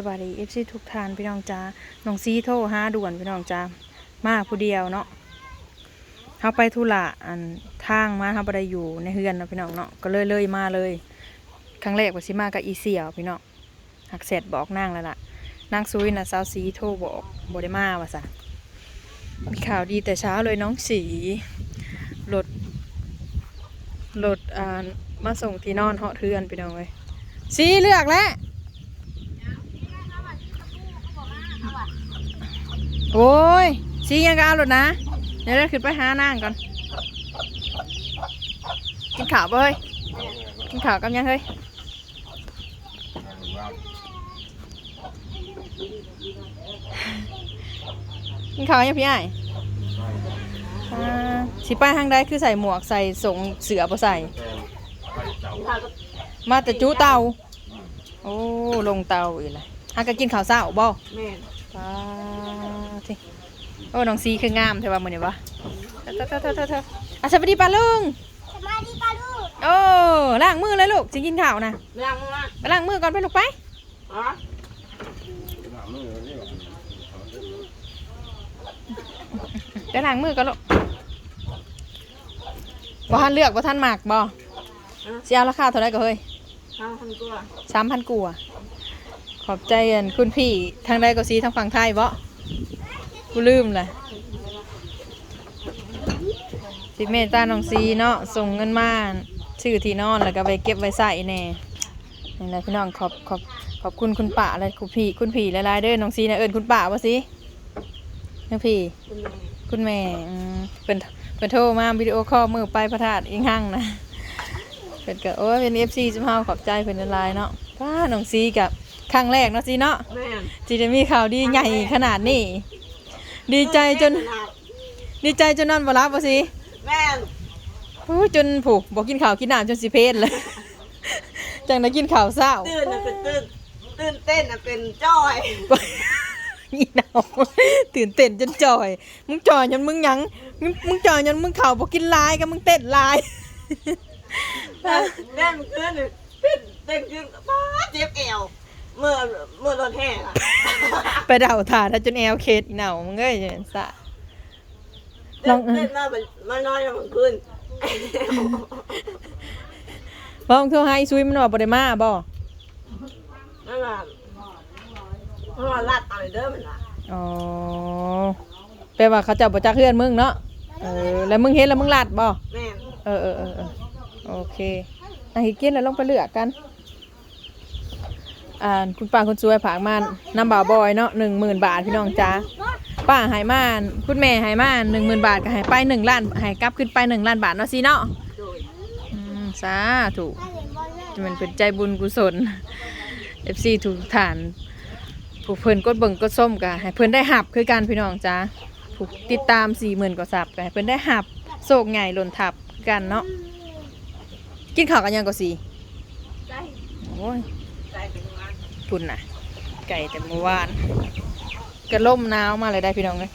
สวัสดีเอฟซีทุกท่านพี่น้องจ้าน้องซีโทรหาด่วนพี่น้องจ้ามาผู้เดียวเนาะเขาไปธุระอันทางมาเขาบ่ได้อยู่ในเฮือนเนาะพี่น้องเนาะก็เลยเลยมาเลย ครั้งแรกว่าสิมากับอีเสี่ยวพี่น้องหักเสร็จบอกนางแล้วล่ะนางซุยน่ะสาวซีโทรบอกบ่ได้มาว่าซะมีข่าวดีแต่เช้าเลยน้องสีรถรถอ่ามาส่งที่นอนเหาะเทือนพี่น้องเว้ยสีเลือกแล้ว โอ้ยสียังก็เอาหลดนะ เดี๋ยวเราขึ้นไปหานางก่อน กินข้าวบ่เฮ้ย กินข้าวกับยังเฮ้ยกินข้าวยังพี่ไอ้ายอ่าสิไปทางใดคือใส่หมวกใส่สงเสือบ่ใส่ มาแต่จูเตา โอ้ ลงเตาอีกเลยฮักก็กินข้าวเช้าบ่แม่นป้าทิ โอ้น้องซีคืองามใช่ป่ะมื้อนี้วะเถอะเถอะเถอะเถอะเถอะอะสวัสดีป้าลุงสวัสดีค่ะลูกโอ้ล้างมือเลยลูกสิกินข้าวนะไม่ยังมาไปล้างมือก่อนไปลูกไปอ๋อไปล้างมือก่อนลูกบ่ทันเลือกบ่ทันหมากบ่สิเอาราคาเท่าไหร่ก็เฮ้ยทางคนกลัวสามพันกัวาขอบใจอันคุณพี่ทางใดก็ซีทางฝั่งไทยบ่ กูลืมเลยสิเมตตาน้องซีเนาะส่งเงินมาชื่อที่นอนแล้วก็ไปเก็บไว้ใส่แน่นี่แหละพี่น้องขอบขอบขอบคุณคุณป้าและคุณพี่คุณพี่หลายๆเด้อน้องซีนะเอิญคุณป้าว่าสิน้องพี่คุณแม่คุณแม่อืมเป็นเป็นโทรมาวิดีโอคอลมือไปพระธาตุอิงหั่งนะเป็นก็โอ้ยเป็นเอฟซีจุ๊บเฮาขอบใจเป็นละลายเนาะป้าน้องซีกับครั้งแรกเนาะซีเนาะแม่นที่จะมีข่าวดีใหญ่ขนาดนี้ ดีใจจน ดีใจจนนอนบ่รับบ่สิแม่นโอ้ยจนผูกบอกกินข้าวกินน้ำจนสิเพศเลย จังได้กินข้าวเช้าตื่นน่ะเป็นตื่นตื่นเต้นน่ะเป็นจ้อยอีหนาวตื่นเต้นจนจอย มึงจอยจนมึงหยังมึงมึงจอยจนมึงเข่าบอกกินลายกับมึงเต้นลาย แม่นขึ้นเต้นเต้นขึ้นป้าเจ็บแอว เมื่อเมื่อรถแห่อะไปเดาถาถ้าจนแอลเคสอีหนาวมึงเอ้ยเห็นสะลเต้องนเต้นมาเป็นมานอนยังมันขึ้นบ้องโทรให้ซุยมันว่าบ่ได้มาบ่นั่นล่ะเพราะว่าลัดเอาเด้อมันล่ะอ๋อแปลว่าเขาเจ้าบ่จักเฮือนมึงเนาะเออแล้วมึงเห็นแล้วมึงลาดบ่แม่นเออเออเออเออโอเคอะหิกินแล้วลงไปเลือกกัน อ่าคุณป้าคุณสวยผากมานน้ำบ่าวบอยเนาะหนึ่งหมื่นบาทพี่น้องจ้าป้าหายมานคุณแม่หายมานหนึ่งหมื่นบาทก็หายไปหนึ่งล้านหายกลับขึ้นไปหนึ่งล้านบาทเนาะสิเนาะอืมสาถูกเห็นเล่นจะมันเป็นใจบุญกุศล FC ถูกฐานผู้เพิ่นกดเบิ่งกดส้มกะให้เพิ่นได้หับคือกันพี่น้องจ้าถูกติดตามสี่หมื่นกว่าสับกะให้เพิ่นได้หับโศกใหญ่หล่นทับกันเนาะกินข้าวกันยังก็สีใจโอ้ย พุ่นน่ะ ไก่แต่เมื่อวานกระล่มหนาวมาเลยได้พี่น้องเลย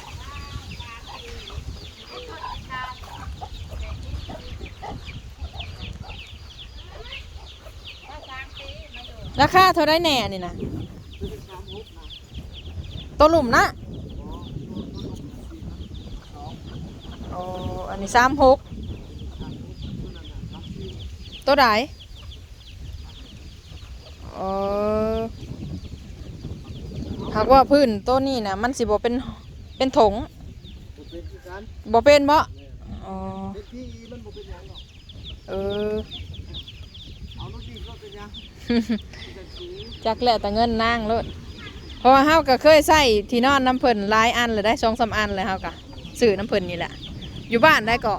ราคาเท่าไรแน่นี่นะตัวหลุมนะโอ้อันนี้สามหกตัวไหนเออ หากว่าพื้นต้นนี้นะมันสิบ่เป็นเป็นถงบ่เป็นบ่อ๋อเออจักแหละแต่เงินนางโลดเพราะว่าเฮาก็เคยใส่ที่นอนน้ำเพิ่นหลายอันเลยได้สองสามอันเลยเฮาก็ซื้อน้ำเพิ่นนี่แหละ อยู่บ้านได้ก็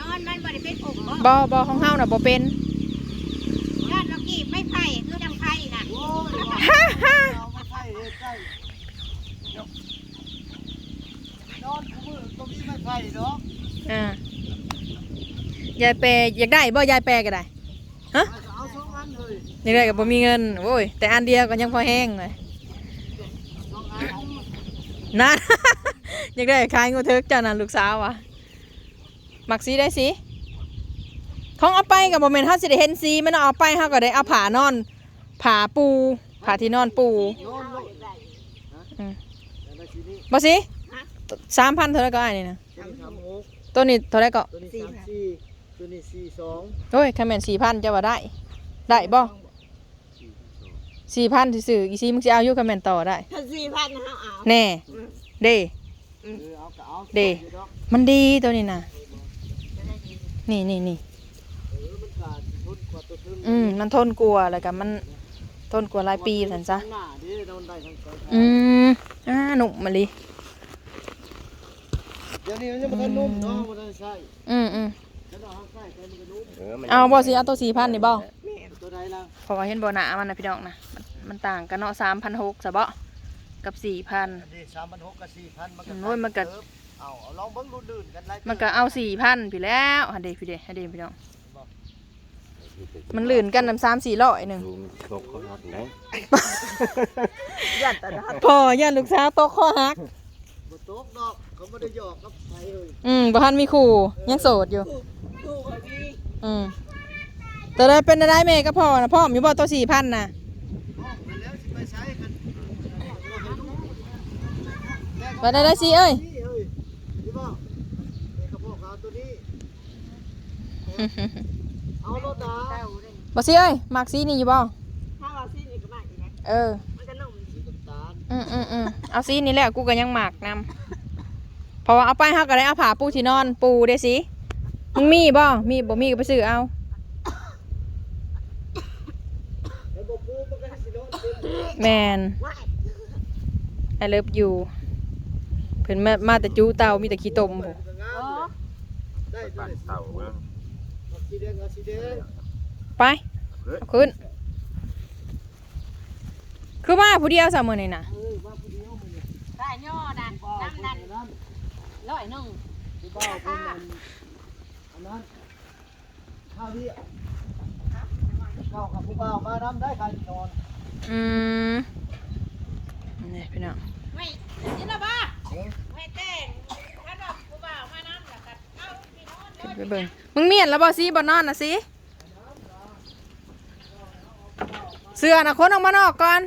นอนมันบริเป็นอกบ่บ่บ่ของเฮาน่ะบ่เป็น ยอดเรากีบไม่ไผ่คือดังไผ่น่ะ ฮ่าฮ่า อ่ายายแปรอยากได้บ่ยายแปรก็ได้ฮะอยากได้ก็บ่มีเงินโอ้ยแต่อันเดียวก็ยังพอแห้งเลยนั่น อยากได้ขายงูเถิกเจ้านั่นลูกสาววะมักสีได้สิของเอาไปกับบ่แม่นเฮาสิได้เห็นสีมันเอาไปเฮาก็ได้เอาผ้านอนผ้าปูผ้าที่นอนปูนอนโลดอืมแต่ละทีนี้บ่สิสามพันเท่าไหรก็อันนี้นะ ตัวนี้สามหกตัวนี้เท่าไหรก็ตัวนี้สามสี่ตัวนี้สี่สองโอ้ยคะแนนสี่พันจะว่าได้ ได้บ่สี่พันซื่อๆอีซีมึงจะเอาอยู่คะแนนต่อได้ ถ้าสี่พันเขาเอาแน่ เด้ เออเอาก็เอาเด้อยู่ดอกมันดีตัวนี้นะนี่นี่นี่เออมันก็ทนกว่าตัวทึ่งอืมมันทนกลัวแล้วก็มันทนกลัวหลายปีสันซะ ข้างหน้าดิโดนได้ทั้งสองข้างอืมอ่าหนุกมาลิเดี๋ยวนี้มันยังบ่ทันนุ่มเนาะบ่ทันใส่อืมอืมแล้วเราเอาใส่ไปมันก็นุ่มเอาบ่สิเอาตัวสี่พันนี่บ่ตัวใดล่ะเพราะว่าเห็นบ่หนามันนะพี่น้องนะมันมันต่างกันเนาะสามพันหกซะบ่กับสี่พันอันนี้3,600กับ4,000มันก็อืมโอ้ยมันก็เติบเอาเอาลองเบิ่งรุ่นอื่นกันไล่มันก็เอาสี่พันพี่แล้วฮันเดพี่เดฮันเดพี่น้องมันลื่นกันน้ำสามสี่ร้อยหนึ่งดูมันตกเขาฮอดไหนยันแต่ละพอย่านลูกสาวตกข้อหัก บ่ตกดอกเขาบ่ได้หยอกกับไผเอ้ยอืมบ่ทันมีคู่ยังโสดอยู่ถูกกว่านี้อืมแต่ได้เป็นได้แม่ก็พอนะพ่อมอยู่บ่ตัวสี่พันนะออกไปแล้วสิไปใช้กันไปได้ได้สิเอ้ย นี่เอ้ยนี่บ่เอกพ่อเอาตัวนี้ เอารถดา บ่สิเอ้ยมักสีนี่อยู่บ่ถ้าเราสิ้นอีกก็ไม่อีกนะเออ อืมอืมอืมเอาสีนี่แหละกูก็ยังหมักนำเพราะว่าเอาไปเฮาก็ได้เอาผ้าปูที่นอนปูได้สิมึงมีบ่มีบ่มีก็ไปซื้อเอาแล้วบ่ปูมันก็ให้สิโดนเต็มแมน I love you เพิ่นมามาแต่จูเตามีแต่ขี้ตมบ่มันก็งามเลยได้ตัวบ้านนี้เต่าเมืองเอาสีแดงเอาสีแดงไปเอาขึ้น คือมาผู้เดียวซะมื้อนี้น่ะเออมาผู้เดียวมันนี่ได้ย่อนั่นบ้าน้ำคนนั่นนั้นร้อยหนึ่งที่บ้าคนนั้นอันนั้นข้าวที่เข้ากับผู้บ่าวมานำได้ใครนอนอืมนี่พี่น้องไม่นี่ละบ้าไม่แต่งถ้าดอกกูบ่าวมาน้ำแล้วก็เอาพี่นอนเลยไปเบิ่งมึงเมียนแล้วบ่สิบ่นอนน่ะสิเสื้อน่ะคนออกมานอกก่อน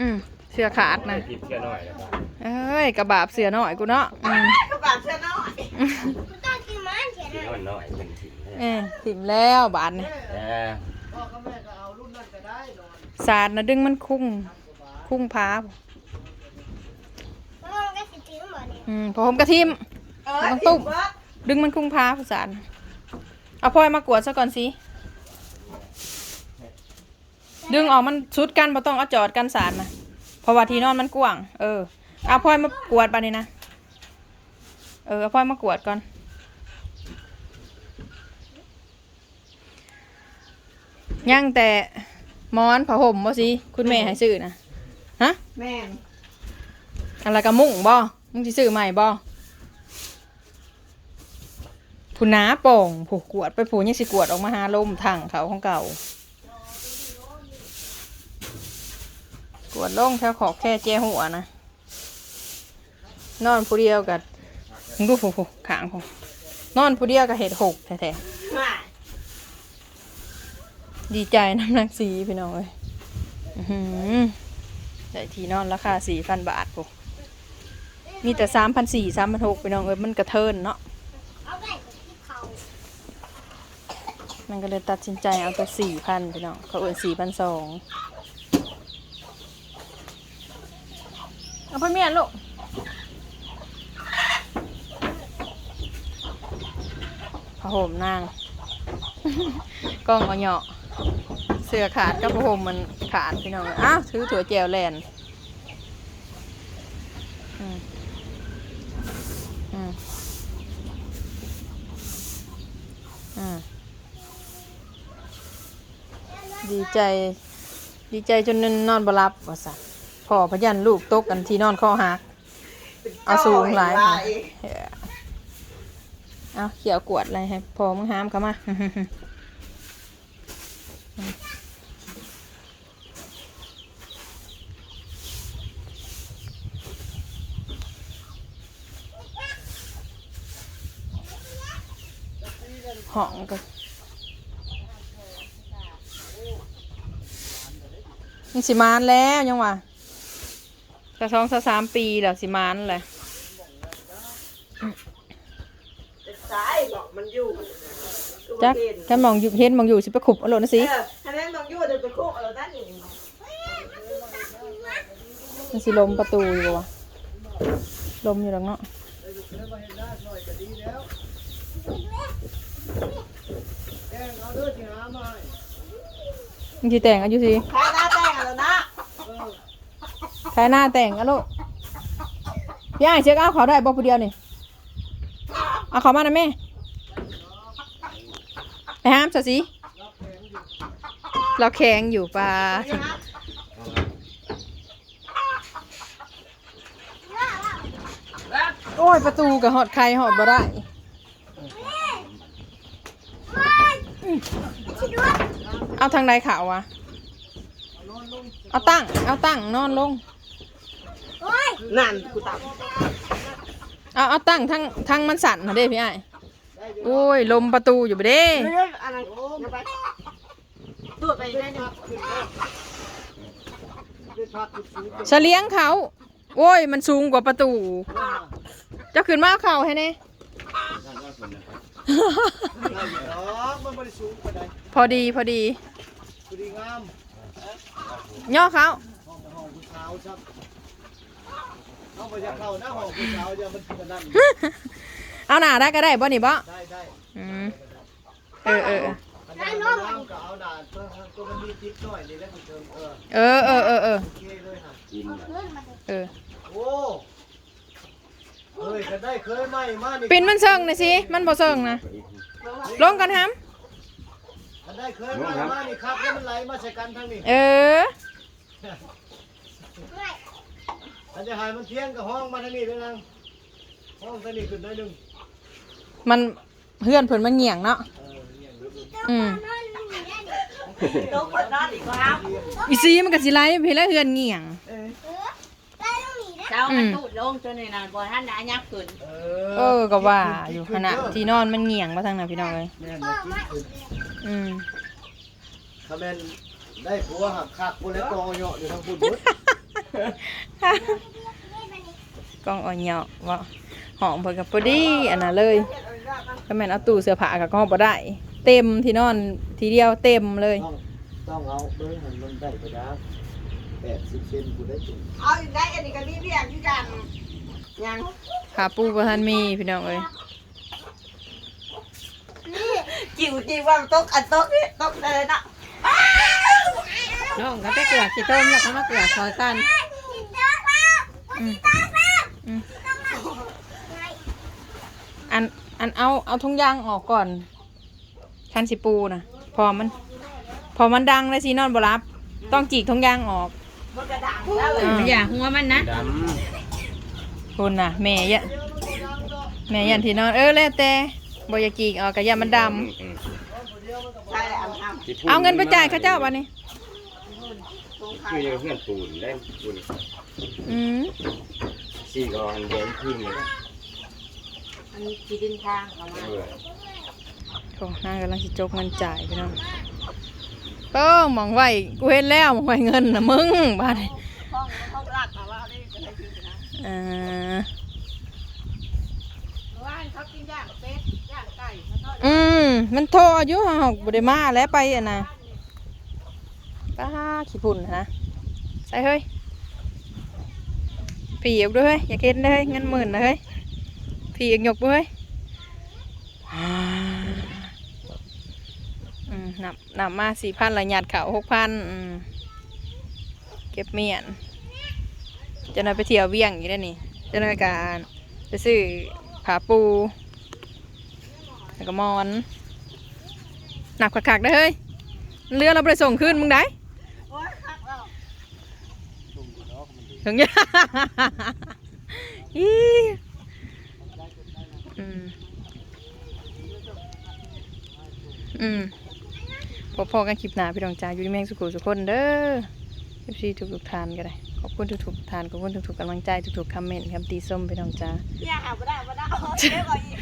อืมเสื้อขาดนะทิพย์แค่น้อยนะครับเอ้ยกระบาบเสือหน่อยกูเนาะอืมก็แบบเช่นน้อยที่นอนน้อยเป็นถิ่นเอ้ยถิ่มแล้วบาดนี่แต่พ่อกับแม่ก็เอารุ่นนั้นก็ได้นอนสาดนะดึงมันคุ้งคุ้งพาอืมพอผมกระทิม เออต้องตุ้มเบิดดึงมันคุ้งพาผู้สารเอาพลอยมากวดซะก่อนสิ ดึงออกมันชุดกันบ่ต้องเอาจอดกันสารนะเพราะว่าที่นอนมันกว้าง เออเอาพลอยมากวดปานี่นะเออเอาพลอยมากวดก่อนย่างแต่หมอนผ้าห่มบ่สิคุณแม่ให้ซื้อนะฮะแม่นอะไรกะมุ่งบ่มึงสิซื้อใหม่บ่ผู้น้าโป่งผูกกวดไปผูยังสิกวดออกมาหาลมถังเขาของเก่า กวดลงแถวขอบแค่เจ้หัวนะ นอนผู้เดียวกับมึงดูผูกขางผูนอนผู้เดียวกับเห็ดหกแท้ไม่ๆดีใจน้ำหนักสีพี่น้องเอ้ยอื้อหือได้ที่นอนราคาสี่พันบาทผูมีแต่สามพันสี่สามพันหกพี่น้องเอ้ยมันกระเทินเนาะมันก็เลยตัดสินใจเอาตัวสี่พันพี่น้องเขาเอินสี่พันสอง เอาพ่อเมียนลูกผ้าห่มนาง กล้องเอาเหยาะเสื้อขาดกับผ้าห่มมันขาดพี่น้องอ้าวถือถั่วแจวแลนอืมอืมอืมดีใจ ดีใจจนนอนบหลับว่าสั พ่อพยันลูกตกกันที่นอนข้อหักเอาสูงหลายค่ะเอ้อเอาเขียวกวดอะไรให้พอมึงห้ามเขามาห้องก็มันสิมานแล้วยังวะ กระสองสสามปีแล้วสิมานแหละเป็นสายบอกมันอยู่จักถ้ามองอยู่เห็นมองอยู่สิไปขุบเอาโลดนะสิเออถ้าแม่ต้องอยู่เดี๋ยวไปคุกเอาด้านนี้มันสิลมประตูอยู่บ่วะลมอยู่หลังเนาะแล้วมาเห็นได้หน่อยก็ดีแล้วแกงเอาเด้อที่หามาให้มันสิแต่งอายุสิใครหน้าแต่งแล้วนะ เออ ใครหน้าแต่งอะลูกพี่ไอ้ายเช็คเอาเขาได้บ่ผู้เดียวนี่เอาเขามานะแม่ไปห้ามซะสิเราแข็งอยู่ปลาโอ้ย ประตูกับหอดใครหอดบ่ได้เอาทางใดขาวะ เอาตั้ง เอาตั้ง นอนลง นั่นกูตับเอาเอาตั้งทั้งทั้งมันสั่นนะเด้พี่ไอ้ายโอ้ยลมประตูอยู่บ่เด้เรื่องอะไรอย่าไปตัวไปได้หนึ่งได้พักสูงเสลียงเขา โอ้ย มันสูงกว่าประตู เจะขึ้นมาเอาเข่าให้แน่ได้อยู่ดอกมันบ่ได้สูงปานใดพอดีพอดีพอดีงามย่อเขาห้องห้องผู้สาวซับ ห้องบ่จะเข้าหน้าห้องผู้สาวอย่ามันเป็นอันนั้นเอาหน้าได้ก็ได้บ่นี่บ่ได้ได้อืมเออเอออันนั้นน้ำก็เอาด่านตัวตัวมันมีติ๊กหน่อยนี่แหละคุณเติมเออเออเออเออเออโอเคเลยค่ะกินน่ะเออโอ้เฮ้ยก็ได้เคยไหมมานี่ปินมันเซิงหน่อยสิมันบ่เซิงนะลงกันฮัมก็ได้เคยไหมมานี่ครับแล้วมันไหลมาใส่กันทั้งนี้เออ อันจะหายมันเที่ยงกับห้องมาทางนี้ด้วยนางห้องทางนี้ขึ้นได้หนึ่งมันเพื่อนเพิ่นมันเหงี่ยงเนาะเออเนี่ยอืมต้องเปิดด้านอีกครับอีซีมันก็สิไล่พี่ละเฮือนเหงี่ยง เจ้ามันตูดลงจนในนานบ่ท่านได้ยักขึ้นเอเออก็ว่าอยู่ขณะที่นอนมันเหงี่ยงมาทางนั้นพี่น้องเอ้ยแม่นนะคิดขึ้นอืมถ้าแม่นได้ผัวหักคักบุแล้วกอเหยาะอยู่ทั้งพุ่นเบิด กล้องอ่อนเหยาะว่าหอมเพิ่นกับพอดีอันน่ะเลยก็แม่นเอาตู้เสื้อผ้ากับก็บ่ได้ เต็มที่นอนทีเดียวเต็มเลย ต้องต้องเอาเบิ้งให้มันได้ไปนะแปดสิบเซนกูได้จุ่มเอาอีกได้อันนี้ก็รีบเรียกอยู่กันยังขาปูบ่ทันมีพี่น้องเอ้ยจิ๋วจิ๋วว่าตกอันตกนี่ตกเลยนะน้องก็ไปเกลือสิต้มแล้วก็มาเกลือซอยกัน อืมอืมอันอันเอาเอาทุงยางออกก่อนคันสิปูนะพอมัน พอมันดังเลยสินอนบ่รับ ต้องจีกทุงยางออกมันกระดังแล้วเลยมันอย่าหัวมันนะดคุณน่ะแม่ยะแม่ยันที่นอนเออแล้วแต่บ่อยากจีกออกกะยามันดำำอืมใช่อันทที่พูดเอาเงินไปจ่ายเขาเจ้าวันนี้คือยังเพื่อนปูนได้ปูน อืมสี่กอนเดินขึ้นเลยนะมันที่ดินทางเอามาเออโอ้นางกำลังสิจกเงินจ่ายพี่น้องเออหมองไว้กูเห็นแล้วหมองไว้เงินนะมึงบ้านนี้ำห้องห้องรักมาว่าได้จะได้กินนะเออว่านเขากินย่างเป็ดย่างไก่เขาทอดอืมมันโทรอายุหกบุได้มาแล้วไปอะนะป้าขี้พุ่นนะใส่เฮ้ย ผีอีกด้วย อย่าเก็นเลยเงินหมื่นเฮ้ยผีอีกหยกด้วยอ่าอืมนับนับมาสี่พันละหยาดเขาหกพันเก็บเมียนจะนายไปเที่ยวเวียงอยู่ได้นี่จะนาการไปซื้อผาปูแล้วก็มอนหนักขักๆได้เฮ้ยเรือเราไปส่งขึ้นมึงได้ โอ้ยคักแล้ว ถึงยังอีอืมอืมพอพอกันคลิปหนาพี่รองจ่าอยู่ที่แมงสุขุสุขคนเด้อเอฟซีทุกทุกๆทานก็ได้ขอบคุณทุกๆทานขอบคุณทุกๆกำลังใจทุกๆคอมเมนต์คำตีส้มพี่รองจ่าอย่าหาไม่ได้ไม่ได้เอาเจ๊ก่อนอีก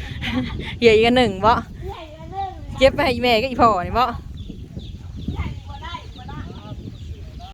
เหยื่ออีกอันหนึ่งบ่เก็บไปให้อีแม่ก็อีพ่อนี่บ่เ